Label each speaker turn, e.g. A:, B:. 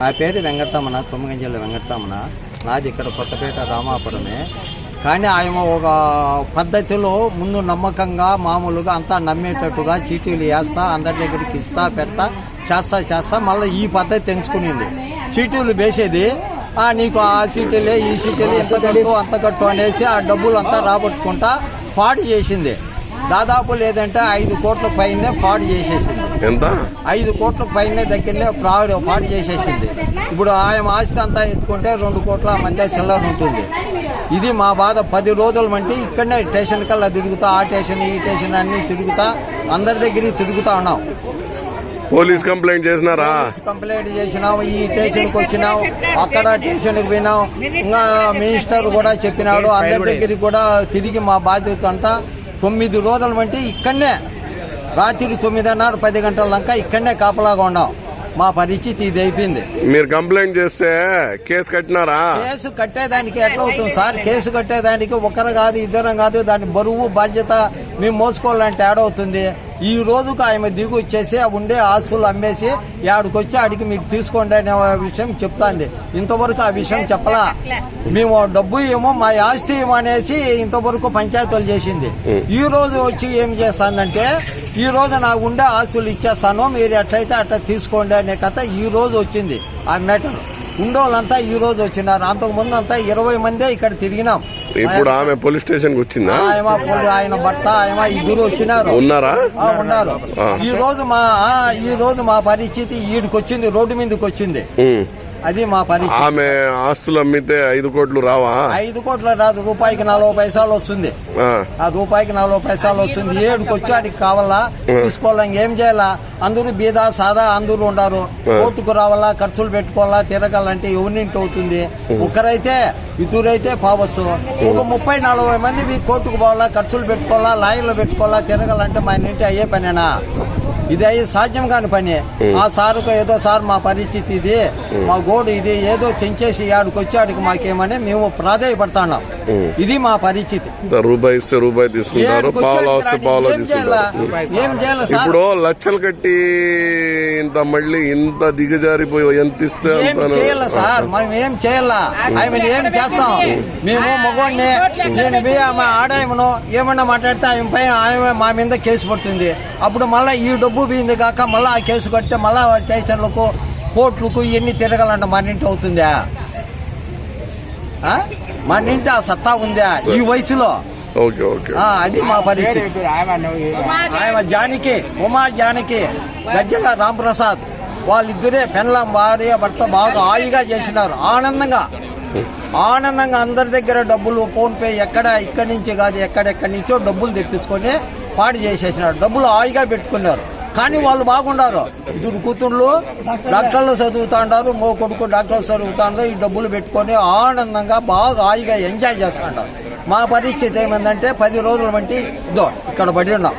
A: నా పేరు వెంకటరమణ తుమ్మగంజల వెంకటరమణ. నాది ఇక్కడ కొత్తపేట రామాపురమే. కానీ ఆయన ఒక పద్ధతిలో ముందు నమ్మకంగా మామూలుగా అంతా నమ్మేటట్టుగా చీటీలు వేస్తా అందరి దగ్గరికి ఇస్తా పెడతా చేస్తా చేస్తా మళ్ళీ ఈ పద్ధతి ఎంచుకునింది చీటీలు వేసేది నీకు ఆ చీటీలే ఈ చీటీలే ఎంత కట్టు అంత కట్టు అనేసి ఆ డబ్బులు అంతా రాబట్టుకుంటా పాడు చేసింది. దాదాపు లేదంటే ఐదు కోట్ల పైనే పాడు చేసేసింది.
B: ఎంత?
A: ఐదు కోట్ల పైన దగ్గరనే ప్రాడు పాడు చేసేసింది. ఇప్పుడు ఆయన ఆస్తి అంతా ఎత్తుకుంటే రెండు కోట్ల మధ్య చిల్లర ఉంటుంది. ఇది మా బాధ. పది రోజుల వంటి ఇక్కడనే స్టేషన్ కల్లా తిరుగుతా ఆ స్టేషన్ ఈ స్టేషన్ అన్ని తిరుగుతా అందరి దగ్గరికి తిరుగుతా ఉన్నాం.
B: పోలీస్ కంప్లైంట్ చేసినారా?
A: పోలీస్ కంప్లైంట్ చేసినాం ఈ స్టేషన్కి వచ్చినాం అక్కడ స్టేషన్కి పోయినాం. ఇంకా మినిస్టర్ కూడా చెప్పినాడు అందరి దగ్గరికి కూడా తిరిగి మా బాధ్యత అంతా. తొమ్మిది రోజుల వంటి ఇక్కడనే రాత్రి తొమ్మిదిన్నర పది గంటల దాకా ఇక్కడనే కాపలాగా ఉన్నాం. మా పరిస్థితి ఇది అయిపోయింది.
B: మీరు కంప్లైంట్ చేస్తే కేసు కట్టినారా?
A: కేసు కట్టేదానికి ఎట్లా అవుతుంది సార్? కేసు కట్టేదానికి ఒకరు కాదు ఇద్దరం కాదు దాని బరువు బాధ్యత మేము మోసుకోవాలంటే ఏడవుతుంది ఈ రోజుకు ఆయన దిగు వచ్చేసి ఉండే ఆస్తులు అమ్మేసి ఆడికి వచ్చి ఆడికి మీరు తీసుకోండి అనే విషయం చెప్తాంది. ఇంతవరకు ఆ విషయం చెప్పలా. మేము డబ్బు ఏమో మా ఆస్తి ఏమో అనేసి ఇంతవరకు పంచాయతీలు చేసింది. ఈ రోజు వచ్చి ఏం చేస్తానంటే ఈ రోజు నాకు ఉండే ఆస్తులు ఇచ్చేస్తాను మీరు ఎట్లయితే అట్లా తీసుకోండి అనే కథ ఈ రోజు వచ్చింది ఆ మ్యాటర్ ఉండోళ్ళంతా ఈ రోజు వచ్చినారు. అంతకు ముందు అంతా ఇరవై మందే ఇక్కడ తిరిగినాం.
B: ఇప్పుడు ఆమె పోలీస్ స్టేషన్ వచ్చిందా?
A: ఆయన ఆయన భర్త ఆయన ఇద్దరు వచ్చినారు.
B: ఉన్నారా?
A: ఉన్నారు. ఈ రోజు మా ఆ, ఈ రోజు మా పరిస్థితి ఈడికి వచ్చింది రోడ్డు మీదకి వచ్చింది. అది మా పరిస్థితి
B: ఆమె ఆస్తులు అమ్మితే ఐదు కోట్లు రావా?
A: ఐదు కోట్ల రాదు రూపాయికి నలభై పైసలు వస్తుంది.
B: ఆ.
A: రూపాయికి నలభై పైసలు వస్తుంది. ఏడుకి వచ్చి ఆడికి కావాలా? తీసుకోవాలా ఇంకేం చేయాలా? అందరూ బీద సాదా అందరూ ఉండారు. కోర్టుకు రావాలా ఖర్చులు పెట్టుకోవాలా తిరగాలంటే ఎవరింటి అవుతుంది? ఒకరైతే ఇద్దరైతే పోవచ్చు ఒక ముప్పై నలభై మంది మీ కోర్టుకు పోవాలా ఖర్చులు పెట్టుకోవాలా లాయర్లు పెట్టుకోవాలా తిరగాలంటే మా ఇంటి అయ్యే పనేనా? ఇది అయ్యి సాధ్యం కాని పని. ఆ సారుకు ఏదో సార్ మా పరిస్థితి ఇది మా గోడు ఇది ఏదో తెంచేసి ఆడికి వచ్చి ఆడికి మాకేమని మేము ప్రాధాయపడుతున్నాం. ఇది మా పరిస్థితి
B: రూపాయి ఇస్తే రూపాయి తీసుకుంటారు పావులా వస్తే పావులా తీసుకుంటారు. ఇప్పుడు లక్షలు కట్టి ఇంత మళ్ళీ ఇంత దిగజారిపోయి ఎంత ఇస్తే
A: చేయాల సార్? మేము ఏం చేయాలా? ఆయన ఏం చేస్తాం? మేము మగోడిని నేను ఆమె ఆడాయమను ఏమన్నా మాట్లాడితే ఆయన పై ఆమె మా మీద కేసు పడుతుంది. అప్పుడు మళ్ళీ ఈ డబ్బు పోయింది కాక మళ్ళీ ఆ కేసు కడితే మళ్ళీ స్టేషన్లకు కోర్టులకు ఇవన్నీ తిరగాలంట మన ఇంటి అవుతుందా? ఆ? మన ఇంటి ఆ సత్తా ఉందా? ఈ వయసులో?
B: Okay okay.
A: ఆ, అది మా పరిస్థితి. ఆయన జానకి ఉమా జానకి గజ్జల రాంప్రసాద్ వాళ్ళిద్దరే పెళ్ళం భార్య భర్త బాగా హాయిగా చేసినారు. ఆనందంగా. ఆనందంగా అందరి దగ్గర డబ్బులు ఫోన్ పే ఎక్కడ ఇక్కడి నుంచి కాదు ఎక్కడెక్కడి నుంచో డబ్బులు తెప్పించుకొని పాడు చేసేసినారు. డబ్బులు హాయిగా పెట్టుకున్నారు. కానీ వాళ్ళు బాగుండారు. ఇద్దరు కూతుర్లు డాక్టర్లు చదువుతా మో కొడుకు డాక్టర్లు చదువుతా ఈ డబ్బులు పెట్టుకొని ఆనందంగా బాగా హాయిగా ఎంజాయ్ చేస్తుంటారు మా పరిస్థితి ఏమైందంటే పది రోజుల వంటి ఇదో ఇక్కడ పడి ఉన్నాం.